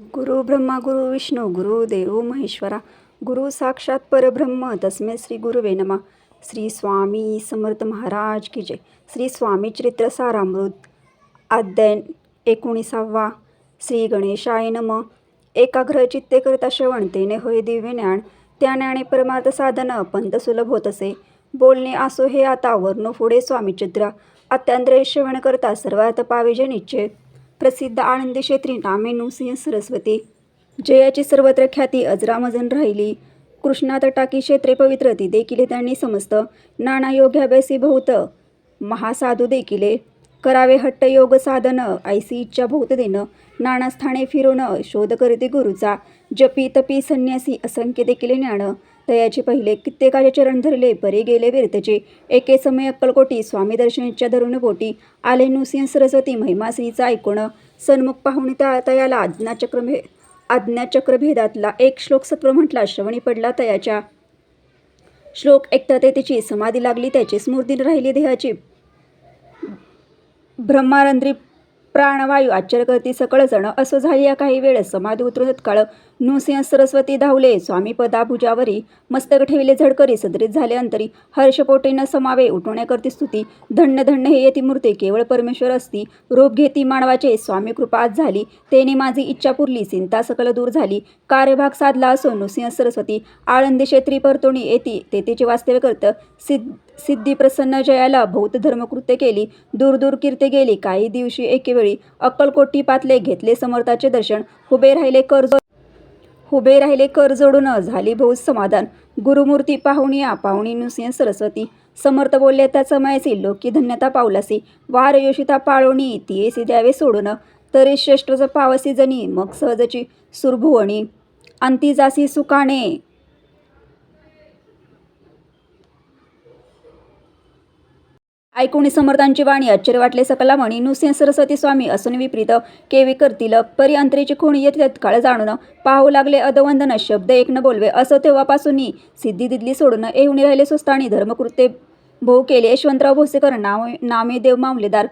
गुरु ब्रह्मा गुरु विष्णू गुरु देव महेश्वरा गुरु साक्षात परब्रह्म तस्मै श्री गुरुवे नमः. श्री स्वामी समर्थ महाराज की जय. श्री स्वामी चरित्र सारामृत अध्ययन एकोणीसावा. श्री गणेशाय नम. एकाग्र चित्ते करता श्रवण तेने होय दिव्य ज्ञान त्या ज्ञाने परमार्थ साधन पंत सुलभ होत असे. बोलणे असो हे आता वर्ण पुढे स्वामी चित्र. अत्यंत श्रवण करता सर्वात पाविजे निश्चय. प्रसिद्ध आनंदी क्षेत्री नामे सिंह सरस्वती. जयाची सर्वत्र ख्याती अजरामजन राहिली. कृष्णा तटाकी क्षेत्रे पवित्र ती देखील त्यांनी समस्त. नाना योग्याभ्यासी बहुत महासाधू देखिले. करावे हट्ट योग साधन ऐसी इच्छा बहुत देणं. नाना स्थाने फिरून शोध करते गुरुचा. जपी तपी संन्यासी असंख्य देखील ज्ञान. दयाचे पहिले कित्येकाचे चरण धरले परी गेले विरतचे एके समय अक्कलकोटी स्वामी दर्शनाच्या धरून बोटी. आले नृसिंह सरस्वती महिमा ऐकून सन्मुख पाहुणी तयाला आज्ञाचक्रभे आज्ञाचक्रभेदातला एक श्लोक सत्र म्हटला श्रवणी पडला तयाच्या. श्लोक ऐकता ते तिची समाधी लागली त्याची स्मृती राहिली देहाची. ब्रह्मारंद्री प्राणवायू आश्चर्य करती सकळ जण. असं झाली या काही वेळ समाधी उतरून तत्काळ. नृसिंह सरस्वती धावले. स्वामी पदाभुजावरी मस्तक ठेविले झडकरी. सदरीत झाले अंतरी. हर्षपोटे न समावे. उठवण्याकरती स्तुती. धन्य धन्य हे येती मूर्ती. केवळ परमेश्वर असती. रूप घेती मानवाचे. स्वामी कृपा आज झाली. तेने माझी इच्छा पुरली. चिंता सकल दूर झाली. कार्यभाग साधला असो. नृसिंह सरस्वती. आळंदी क्षेत्री परतोणी येती. तेथेचे वास्तव्य करत सिद्ध सिद्धी प्रसन्न जयाला भौत धर्मकृत्य केली. दूर दूर कीर्ती गेली. काही दिवशी एकेवेळी अक्कलकोटी पातले घेतले समर्थाचे दर्शन. उभे राहिले कर्ज उभे राहिले कर जोडून झाली भाऊ समाधान. गुरुमूर्ती पाहुणिया पाहुणी नृसिंह सरस्वती. समर्थ बोलले त्या मायसी लोकी धन्यता पावलासी. वार योषिता पाळोणी तियेसी द्यावे सोडून. तरी श्रेष्ठचं पावसी जणी मग सहजची सुरभुवणी. अंती जासी सुकाणे ऐकून समर्थांची वाणी आश्चर्य वाटले. सकला म्हणी नृसिंह सरस्वती स्वामी असून विपरीत केवी करतील परी अंतरीची खूण येते तत्काळ जाणून. पाहू लागले अदवंदन शब्द एक न बोलवे. असं तेव्हापासून सिद्धी दिदली सोडून येऊन राहिले सुस्तानी. धर्मकृत्य भोव केले. यशवंतराव भोसेकर नाव नामे देव मामलेदार.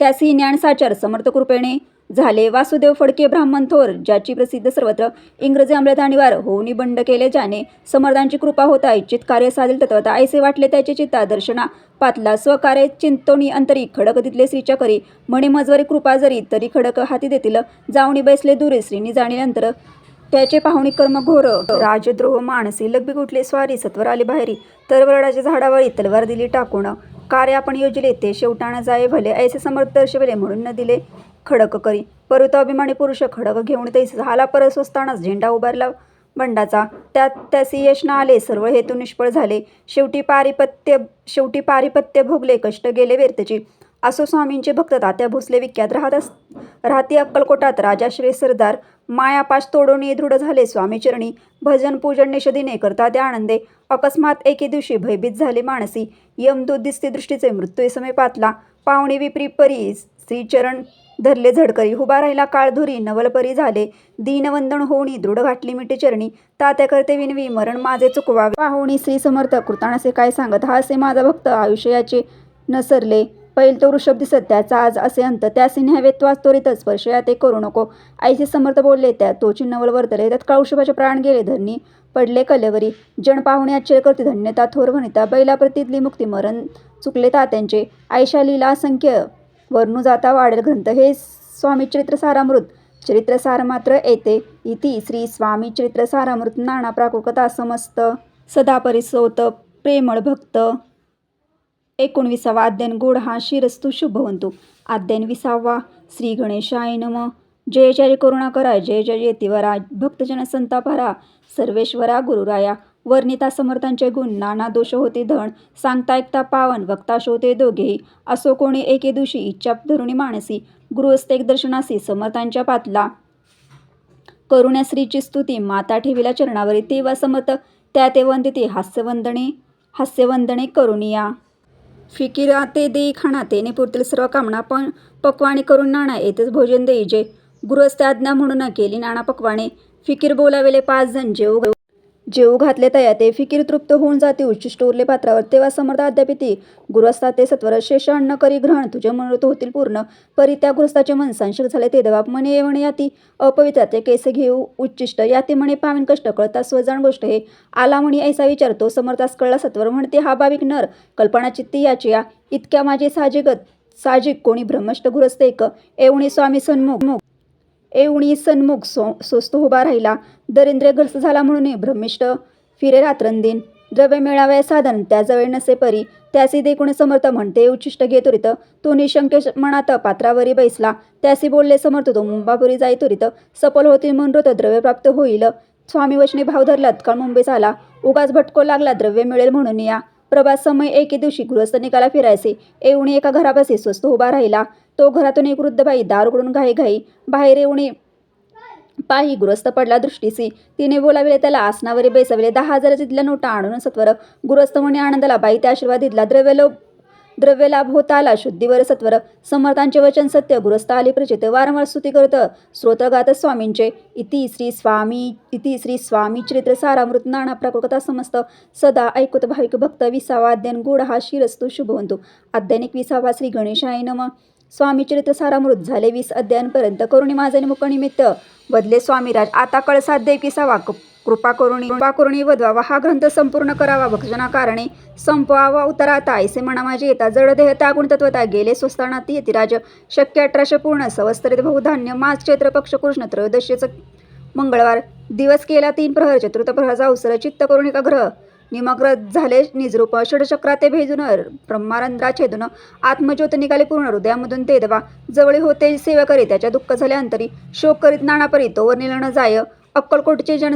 त्यासही ज्ञान साचार. समर्थ कृपेने झाले. वासुदेव फडके ब्राह्मण थोर ज्याची प्रसिद्ध सर्वत्र इंग्रजी अंमलदानीवार होऊनी बंड केले ज्याने समर्थांची कृपा होता इच्छित कार्य साधेल तत्वता ऐसे वाटले त्याचे चित्ता दर्शना पातला. स्वकार्य चिंतोणी अंतरी खडक दितले श्रीच्या करी म्हणे मजवरी कृपा जरी तरी खडक हाती देतील. जावणी बैसले दुरे श्रीनी जाणीनंतर त्याचे पाहुणी कर्म घोर. राजद्रोह मानसी लगबी कुठले स्वारी सत्वर आली बाहेरी. तरवरडाच्या झाडावरी तलवार दिली टाकून. कार्य आपण योजले ते शेवटाणा जाय भले. ऐसे समर्थ दर्शविले म्हणून न दिले. खडक करी. परत अभिमानी पुरुष खडक घेऊन तैस झाला परस असतानाच झेंडा उभारला. बंडाचा त्यात त्यासी यश न आले सर्व हेतू निष्फळ झाले. शेवटी पारिपत्य शेवटी पारिपत्य भोगले कष्ट गेले व्यर्थचे. असो स्वामींचे भक्त तात्या भोसले विख्यात राहत अस राहती अक्कलकोटात राजाश्री सरदार. मायापाश तोडून दृढ झाले स्वामी चरणी. भजन पूजन निषदीने करता त्या आनंदे. अकस्मात एके दिवशी भयभीत झाले माणसी यमदूत दिसते दृष्टीचे मृत्यू समय पातला. पाहुणे विपरी परी श्रीचरण धरले झडकरी. उभा राहिला काळधुरी नवलपरी झाले. दीनवंदन होणी दृढ घाटली मिठी चरणी. तात्या करते विनवी मरण माझे चुकवावे. पाहुणी श्री समर्थ कृताणासे काय सांगत? हा असे माझा भक्त आयुष्याचे नसरले. पैल तो वृषभ दिसत त्याचा आज असे अंत. त्या न्यावे त्वास त्वरितच स्पर्शया ते करू नको. आईचे समर्थ बोलले त्या तोची नवल वर्तले. त्यात काळुषभाचे प्राण गेले धरणी पडले कलेवरी. जण पाहुणे आश्चर्य करते धन्यता थोर वनिता. बैलाप्रतीतली मुक्ती मरण चुकले तात्यांचे. आयशा लीला असंख्य वर्णू जाता वाढेल ग्रंथ. हे स्वामी चरित्र सारामृत चरित्र मात्र येते. इति श्री स्वामी चरित्रसारामृत. नाना प्राकृकता समस्त सदा परिसोत. प्रेमळ भक्त. एकोणविसावा अध्ययन. गोड हा शिरस्तु शुभवंतु. अध्ययन विसावा. श्री गणेशाय नम. जय जय करुणा करा. जय जय येतिवरा. भक्तजन संतापरा सर्वेश्वरा गुरुराया. वर्णिता समर्थांचे गुण नाना दोष होते धन सांगता ऐकता पावन वक्ता शोते दोघेही. असो कोणी एके दिवशी इच्छा धरुणी मानसी गृहस्थेक दर्शनासी समर्थांच्या पातला. करुण्या श्रीची स्तुती माता ठेवीला चरणावरी तेव्हा समर्थ त्या ते वंदिते हास्यवंदने हास्यवंदने करुणिया. फिकिरा ते देई खाणा तेने पुरतील सर्व कामना पण पकवाने करून नाणा येथेच भोजन देई. जे गृहस्थ आज्ञा म्हणून केली नाना पकवाने फिकीर बोलावेले पाच जण जेव जेऊ घातले तया ते फिकीर तृप्त होऊन जाते. उच्चिष्ट उरले पात्रावर तेव्हा समर्थ अद्यापिती गुरस्ता ते सत्वर शेष अन्न करी ग्रहण तुझे मनोरथ होतील पूर्ण. परी त्या गृहस्थाचे मन संशक झाले ते दबाब म्हणे म्हणे याती. अपवित्र ते केसे घेऊ उच्चिष्ट याती म्हणे पावीन कष्ट कळता स्वजाण गोष्ट हे. आला म्हणी ऐसा विचारतो समर्थास कळला सत्वर म्हणते हा भाविक नर कल्पना चित्ती याची या इतक्या माझे साजिगत साजिक कोणी ब्रह्मष्ट गृहस्थ एक. एवणी स्वामी सन्मुख एवणी सन्मुख सो स्वस्त उभा राहिला. दरिंद्र ग्रस्त झाला म्हणून ब्रह्मिष्ट फिरे रात्रंदिन द्रव्य मिळावे साधन त्याजवळ नसे परी. त्यासी देखून समर्थ म्हणते उच्चिष्ट घेत रित तो निशंक मनात पात्रावरी बैसला. त्यासी बोलले समर्थ तो मुंबापुरी जाई त्वरित सफल होतील मनोरथ द्रव्य प्राप्त होईल. स्वामी वचने भाव धरला तत्काळ मुंबई आला उगाच भटको लागला द्रव्य मिळेल म्हणून या. प्रभास समय एके दिवशी गृहस्थ निघाला फिरायचे. एवणी एका घरापाशी स्वस्त उभा राहिला. तो घरातून एक वृद्ध बाई दार उघडून बाहेर येऊने पायी गुरस्त पडला दृष्टीसी. तिने बोलाविले त्याला आसनावरी बैसविले. दहा हजाराची दिल्या नोटा आणून सत्वर. गुरस्त म्हणे आनंदाला बाई त्या आशीर्वाद दिला द्रव्यलोभ द्रव्यलाभ होता आला शुद्धीवर सत्वर. समर्थांचे वचन सत्य गुरस्त आली प्रचित. वारंवार स्तुती करत स्रोतगात स्वामींचे. इति श्री स्वामी इति श्री स्वामी चरित्र सारामृत नाना प्राकृता समस्त. सदा ऐकत भाविक भक्त विसावा अध्ययन गुढ हा शिरस्तू शुभवंतु. अध्ययनिक विसावा श्री गणेशाय नम. स्वामी चरित्र सारामृत झाले वीस अध्यायांपर्यंत. करुणी माझे मुखनिमित्त बदले स्वामीराज. आता कळसात विसावा क- कृपा करुणी कृपा करुणी वधवावा. हा ग्रंथ संपूर्ण करावा. भक्षणा कारणे संपवावा उतराता. ऐसे म्हणा माझे येता. जड देह त्यागुण तत्वता गेले. स्वस्तानात येतीराज शक्य अठराशे पूर्ण सवस्तरित बहुधान्य मास चैत्र पक्ष कृष्ण त्रयोदशीचं मंगळवार. दिवस केला तीन प्रहर. चतुर्थ प्रहराचा अवसर. चित्त करून का ग्रह. निमग्र झाले निजरूप षडचक्रा ते भेजून ब्रह्मारंद्रा छेदून आत्मज्योत निघाले पूर्ण हृदयामधून ते देवा. जवळी होते सेवा करी त्याच्या दुःख झाले अंतरी शोक करीत नाणापरी तोवर निलण जाय. अक्कलकोटचे जन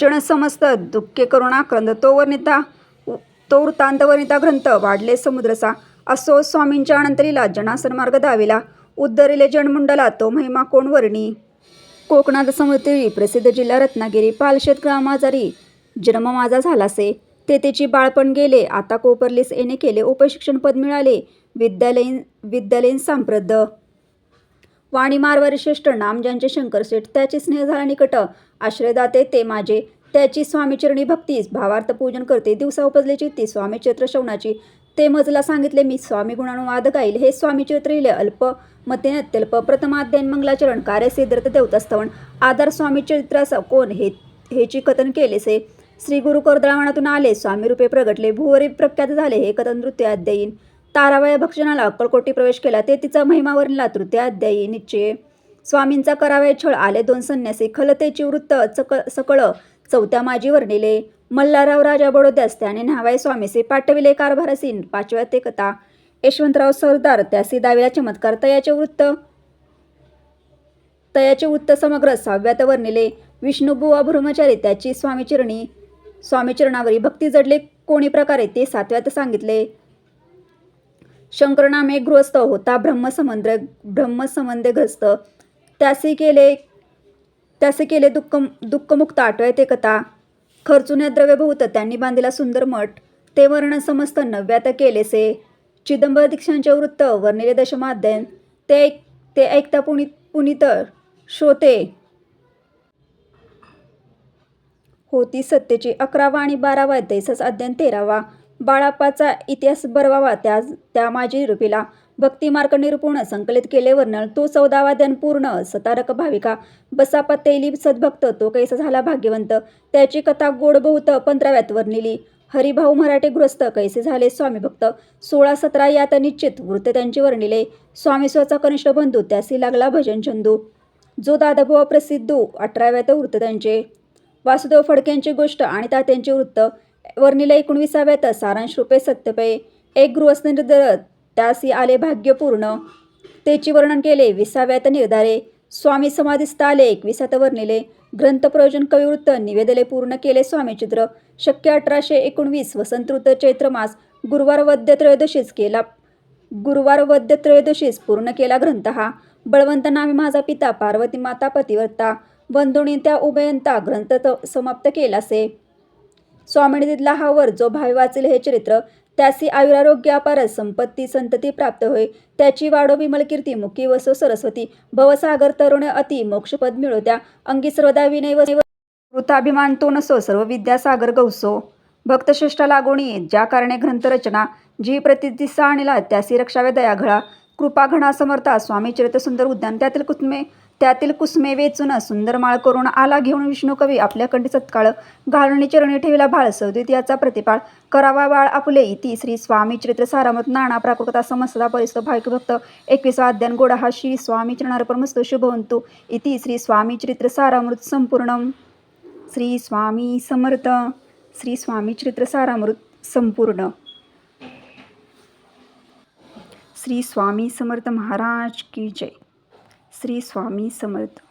जन समस्त दुःखे करुणा क्रंद तोवर नेता तो वृत्तांत वनिता ग्रंथ वाढले समुद्रसा. असो स्वामींच्या अनंतरीला जनासन मार्ग दाविला. उद्धरिले जनमंडला तो महिमा कोण वर्णी? कोकणात समुद्री प्रसिद्ध जिल्हा रत्नागिरी पालशेत ग्रामाजारी जन्म माझा झालासे. तेथेची बाळपण गेले. आता कोपरलीस येणे केले उपशिक्षण पद मिळाले. विद्यालयीन विद्यालयीन सांप्रद वाणी मारवारी श्रेष्ठ नाम ज्यांचे शंकरशेठ त्याचे स्नेह झाला निकट. आश्रयदाते ते माझे. त्याची स्वामीचरणी भक्तीस भावार्थ पूजन करते. दिवसा उपजले ती स्वामी चैत्र श्रवणाची. ते मजला सांगितले मी स्वामी गुणानुवाद गाईल. हे स्वामी चरित्र लिहिले अल्प मतेने अत्यल्प प्रथमाध्यायन मंगलाचरण कार्य सिद्धार्थ देवतास्तवन आधार स्वामी चरित्रास कोण हे हेची कथन केलेसे? श्री गुरु कर्दळावणातून आले स्वामी रूपे प्रगटले भुवरी प्रख्यात झाले हे कथन नृत्य अध्यायीन तारावया भक्षणाला अक्कलकोटी प्रवेश केला ते तिचा महिमावरील तृतीय अध्यायी निश्चय स्वामींचा करावया छळ आले दोन संन्यासी खलतेची वृत्त चक सकळ चौथ्या माजीवर वर्णिले. मल्हारराव राजा बडोद्यास त्याने न्हावाय स्वामीसे पाठविले कारभारसीन पाचव्या ते कथा. यशवंतराव सरदार त्यासी दाविला चमत्कार तयाचे वृत्त तयाचे वृत्त समग्र सहाव्यात वर्णिले. विष्णुबुवा ब्रह्मचारी त्याची स्वामीचरणी स्वामीचरणावरी भक्ती जडले कोणी प्रकारे ते सातव्यात सांगितले. शंकरनामे गृहस्थ होता ब्रह्मसमंद ब्रह्मसंबंधग्रस्त त्यासे केले त्यासे केले दुःख दुःखमुक्त आठव्या ते कथा. खर्चुन्या द्रव्य त्यांनी बांधलेला सुंदर मठ. ते वर्ण समस्त नव्यात केलेसे. चिदंबर दीक्षांचे वृत्त वर्णिले दशमाध्ययन. ते ऐक ते ऐकता पुनित पुनित श्रोते होती सत्तेची अकरावा आणि बारावा तैसच अध्ययन तेरावा. बाळापाचा इतिहास बरवावा त्या त्या माझी रुपीला भक्तिमार्ग निरूपण संकलित केले वर्णन. तो चौदावा दन पूर्ण सतारक भाविका. बसापा तेली सद्भक्त तो कैसा झाला भाग्यवंत. त्याची कथा गोड पंधराव्यात वर्णिली. हरिभाऊ मराठे गृहस्थ कैसे झाले स्वामी भक्त. सोळा सतरा यात निश्चित वृत्त त्यांचे वर्णिले. स्वामी स्वचा कनिष्ठ बंधू त्यासी लागला भजन छंदू जो दादाभाऊ प्रसिद्ध अठराव्यात वृत्त त्यांचे. वासुदेव फडक्यांची गोष्ट आणि तात्यांचे वृत्त वर्णिले एकोणविसाव्यात सारांश रूपे सत्यपय एक गृहस्थ निर्धार त्यासी आले भाग्यपूर्ण. तेची वर्णन केले विसाव्यात निर्धारे. स्वामी समाधीस्थ आले एकविसात वर्णिले. ग्रंथ प्रयोजन कविवृत्त निवेदले पूर्ण केले स्वामीचित्र. शक्य अठराशे एकोणवीस वसंत ऋतू चैत्र मास गुरुवार वद्य त्रयोदशीस केला गुरुवार वद्य त्रयोदशीस पूर्ण केला ग्रंथ हा. बळवंत नामे माझा पिता पार्वती माता पतिवत्ता बंधुणी त्या उभयंता ग्रंथ समाप्त केलासे. स्वामिनी दिदला हा वर जो भावी वाचेल हे चरित्र त्यासी आयुरारोग्य अपार संपत्ती संतती प्राप्त होय त्याची वाडो विमल कीर्ती मुखी वसो सरस्वती भवसागर तरुण अति मोक्षपद मिळो त्या अंगी सर्वदा विनय वृताभिमान तो नसो सर्व विद्यासागर गौसो भक्तश्रेष्ठा लागोणी ज्या कारणे ग्रंथरचना जी प्रतिदिसा आणला त्यासी रक्षावे दयाघळा कृपा घणा समर्था स्वामी चरित्र सुंदर उद्यान त्यातील कुत्मे त्यातील कुसमे वेचून सुंदर माळ करून आला घेऊन विष्णू कवी आपल्या कंठी सत्काळ. घालणी चरणी ठेविला भाळ सौदित्याचा प्रतिपाळ. करावा बाळ आपले इति श्री स्वामी चरित्र सारामृत नाना प्राकृता समस्तता परिसर भाविक भक्त. एकविसा अध्यान गोडा हा श्री स्वामी चरणार्पणमस्तु शुभवंतु. इति श्री स्वामी चरित्र सारामृत संपूर्णम. श्री स्वामी समर्थ. श्री स्वामी चरित्र सारामृत संपूर्ण. श्री स्वामी समर्थ महाराज की जय. श्री स्वामी समर्थ.